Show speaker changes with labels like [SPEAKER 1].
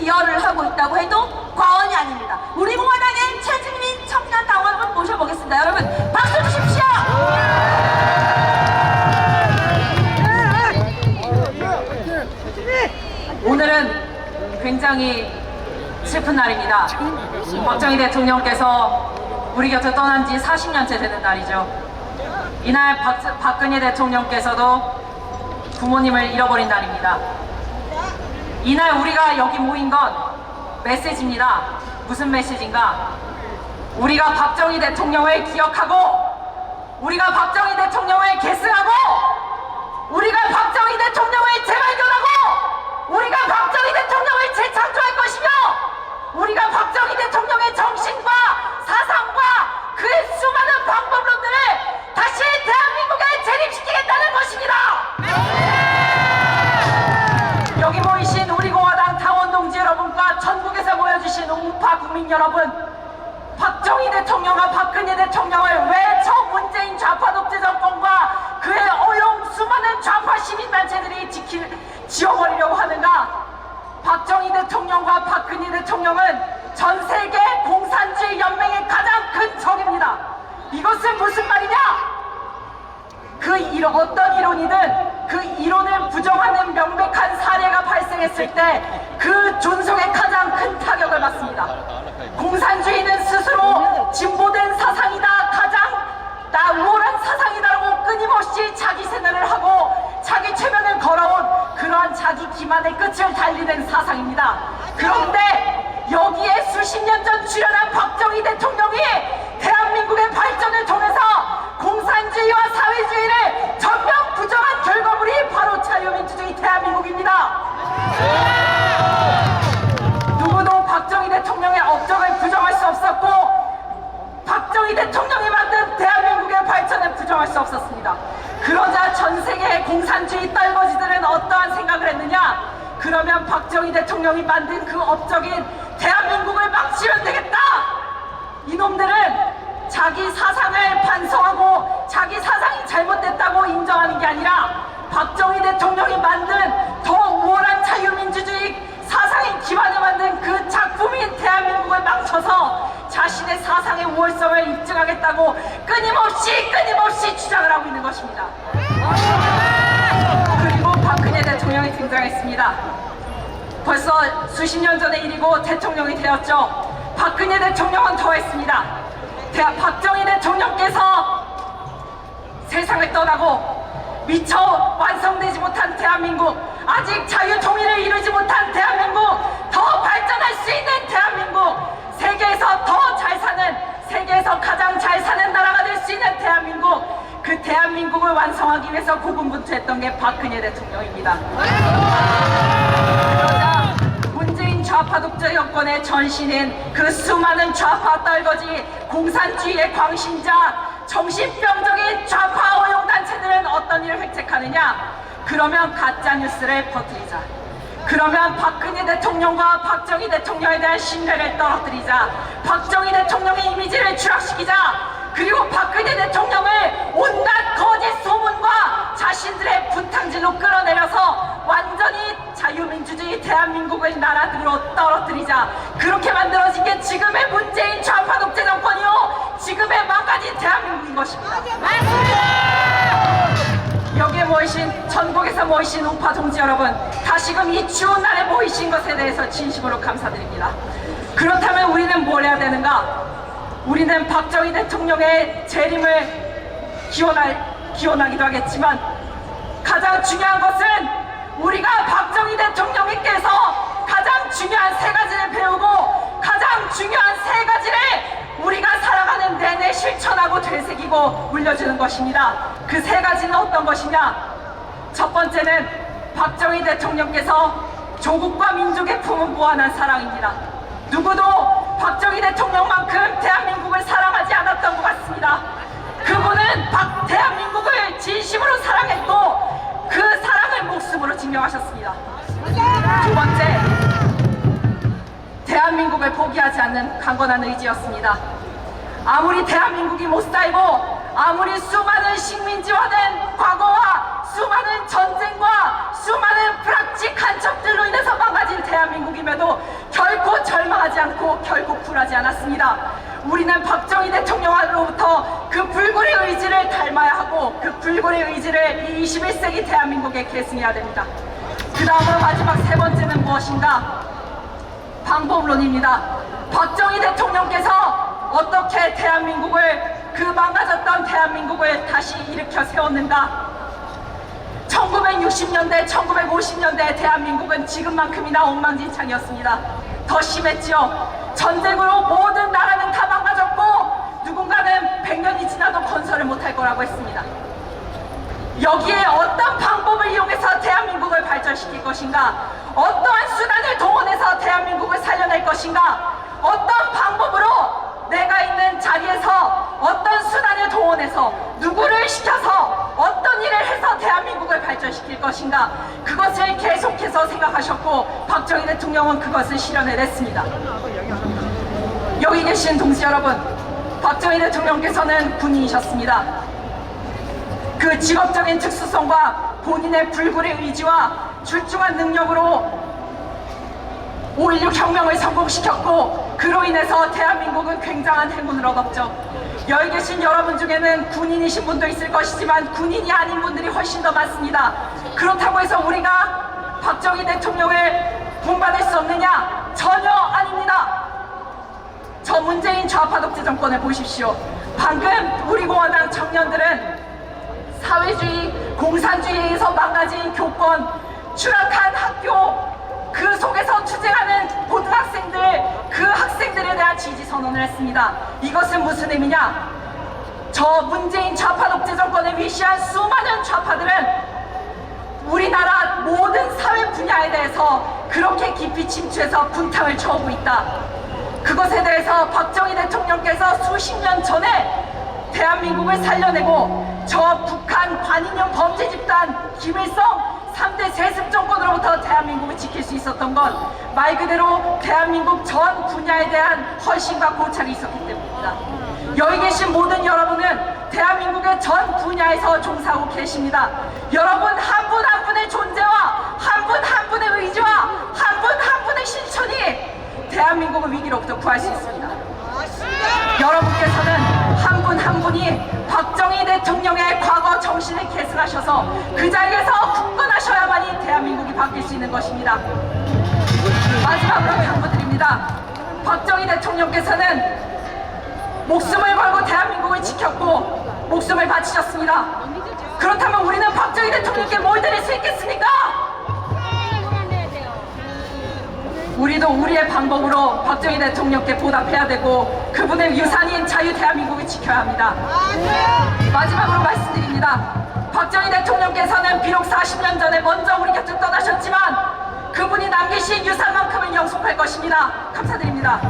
[SPEAKER 1] 기여를 하고 있다고 해도 과언이 아닙니다. 우리 공화당의 최진민 청년 당원 한번 모셔보겠습니다. 여러분 박수 주십시오.
[SPEAKER 2] 오늘은 굉장히 슬픈 날입니다. 박정희 대통령께서 우리 곁을 떠난 지 40년째 되는 날이죠. 이날 박, 박근혜 대통령께서도 부모님을 잃어버린 날입니다. 이날 우리가 여기 모인 건 메시지입니다. 무슨 메시지인가? 우리가 박정희 대통령을 기억하고 우리가 박정희 대통령을 계승하고 우리가 박정희 대통령을 재발견하고 우리가 박정희 대통령을 국민 여러분 박정희 대통령과 박근혜 대통령을 왜 저 문재인 좌파 독재 정권과 그의 어용 수많은 좌파 시민단체들이 지킬, 지워버리려고 하는가? 박정희 대통령과 박근혜 대통령은 전 세계 공산주의 연맹의 가장 큰 적입니다. 이것은 무슨 말이냐? 그 이론, 어떤 이론이든 그 이론을 부정하는 명백한 사례가 발생했을 때 그 존속에 가장 큰 타격을 받습니다. 공산주의는 스스로 진보된 사상이다, 가장 나 우월한 사상이다라고 끊임없이 자기 세뇌를 하고 자기 최면을 걸어온 그러한 자기 기만의 끝을 달리는 사상입니다. 그런데 여기에 수십 년 전 출연한 박정희 대통령이 대한민국의 발전을 통해서 공산주의와 사회주의를 전면 부정한 결과물이 바로 자유민주주의 대한민국입니다. 없었고 박정희 대통령이 만든 대한민국의 발전을 부정할 수 없었습니다. 그러자 전 세계의 공산주의 떨거지들은 어떠한 생각을 했느냐? 그러면 박정희 대통령이 만든 그 업적인 대한민국을 망치면 되겠다! 이놈들은 자기 사상을 반성하고 자기 사상이 잘못됐다고 인정하는 게 아니라 박정희 대통령이 만든 더 우월한 자유민주주의 사상의 기반을 만든 그 작품인 대한민국을 망쳐서 자신의 사상의 우월성을 입증하겠다고 끊임없이 끊임없이 주장을 하고 있는 것입니다. 그리고 박근혜 대통령이 등장했습니다. 벌써 수십 년 전의 일이고 대통령이 되었죠. 박근혜 대통령은 더했습니다. 대- 박정희 대통령께서 세상을 떠나고 미처 완성되지 못한 대한민국, 아직 자유 통일을 이루지 못한 대한민국, 더 발전할 수 있는 대한민국, 세계에서 더 잘 사는, 세계에서 가장 잘 사는 나라가 될 수 있는 대한민국, 그 대한민국을 완성하기 위해서 고군분투했던 게 박근혜 대통령입니다. 문재인 좌파 독재 여권의 전신인 그 수많은 좌파 떨거지 공산주의의 광신자 정신병적인 좌파 어용단체들은 어떤 일을 획책하느냐? 그러면 가짜뉴스를 퍼뜨리자. 그러면 박근혜 대통령과 박정희 대통령에 대한 신뢰를 떨어뜨리자. 박정희 대통령의 이미지를 추락시키자 대한민국을 나라들로 떨어뜨리자. 그렇게 만들어진 게 지금의 문재인 좌파 독재 정권이요. 지금의 망가진 대한민국인 것입니다. 여기에 모이신 전국에서 모이신 우파 동지 여러분 다시금 이 추운 날에 모이신 것에 대해서 진심으로 감사드립니다. 그렇다면 우리는 뭘 해야 되는가? 우리는 박정희 대통령의 재림을 기원할, 기원하기도 하겠지만 가장 중요한 것은 우리가 박정희 대통령님께서 가장 중요한 세 가지를 배우고 가장 중요한 세 가지를 우리가 살아가는 내내 실천하고 되새기고 물려주는 것입니다. 그 세 가지는 어떤 것이냐? 첫 번째는 박정희 대통령께서 조국과 민족의 품은 무한한 사랑입니다. 누구도 박정희 대통령만큼 대한민국을 사랑하지 않았던 것 같습니다. 그분은 박, 대한민국을 진심으로 사랑했고 그 사랑 을 목숨으로 증명하셨습니다. 두 번째, 대한민국을 포기하지 않는 강건한 의지였습니다. 아무리 대한민국이 못 살고 아무리 수많은 식민지화된 과거와 수많은 전쟁과 수많은 불합치 간첩들로 인해서 망가진 대한민국임에도 않고 결국 굴하지 않았습니다. 우리는 박정희 대통령으로부터 그 불굴의 의지를 닮아야 하고 그 불굴의 의지를 이 21세기 대한민국에 계승해야 됩니다. 그 다음으로 마지막 세 번째는 무엇인가? 방법론입니다. 박정희 대통령께서 어떻게 대한민국을 그 망가졌던 대한민국을 다시 일으켜 세웠는가? 1960년대, 1950년대 대한민국은 지금만큼이나 엉망진창이었습니다. 더 심했지요. 전쟁으로 모든 나라는 다 망가졌고 누군가는 100년이 지나도 건설을 못할 거라고 했습니다. 여기에 어떤 방법을 이용해서 대한민국을 발전시킬 것인가? 어떠한 수단을 동원해서 대한민국을 살려낼 것인가? 어떤 방법으로 내가 있는 자리에서 어떤 수단을 동원해서 누구를 시켜서 해서 대한민국을 발전시킬 것인가? 그것을 계속해서 생각하셨고 박정희 대통령은 그것을 실현해냈습니다. 여기 계신 동지 여러분, 박정희 대통령께서는 군인이셨습니다. 그 직업적인 특수성과 본인의 불굴의 의지와 출중한 능력으로 5.16 혁명을 성공시켰고 그로 인해서 대한민국은 굉장한 행운을 얻었죠. 여기 계신 여러분 중에는 군인이신 분도 있을 것이지만 군인이 아닌 분들이 훨씬 더 많습니다. 그렇다고 해서 우리가 박정희 대통령을 본받을 수 없느냐? 전혀 아닙니다. 저 문재인 좌파 독재 정권을 보십시오. 방금 우리 공화당 청년들은 사회주의, 공산주의에서 망가진 교권, 추락한 학교, 그 속에서 투쟁하는 고등학생들, 그 학생들에 대한 지지 선언을 했습니다. 이것은 무슨 의미냐? 저 문재인 좌파 독재 정권을 위시한 수많은 좌파들은 우리나라 모든 사회 분야에 대해서 그렇게 깊이 침투해서 분탕을 쳐오고 있다. 그것에 대해서 박정희 대통령께서 수십 년 전에 대한민국을 살려내고 저 북한 반인형 범죄 집단 김일성 3대 세습 정권으로부터 대한민국을 지킬 수 있었던 건 말 그대로 대한민국 전 분야에 대한 헌신과 고찰이 있었기 때문입니다. 여기 계신 모든 여러분은 대한민국의 전 분야에서 종사하고 계십니다. 여러분 한 분한 분의 존재와 한 분한 분의 의지와 한분한 분의 실천이 대한민국을 위기로부터 구할 수 있습니다. 여러분께서는 한 분한 분이 박정희 대통령의 정신을 계승하셔서 그 자리에서 굳건하셔야만이 대한민국이 바뀔 수 있는 것입니다. 마지막으로 당부드립니다. 박정희 대통령께서는 목숨을 걸고 대한민국을 지켰고 목숨을 바치셨습니다. 그렇다면 우리는 박정희 대통령께 뭘 드릴 수 있겠습니까? 우리도 우리의 방법으로 박정희 대통령께 보답해야 되고 그분의 유산인 자유 대한민국을 지켜야 합니다. 마지막으로 말씀드립니다. 박정희 대통령께서는 비록 40년 전에 먼저 우리 곁을 떠나셨지만 그분이 남기신 유산만큼은 영속할 것입니다. 감사드립니다.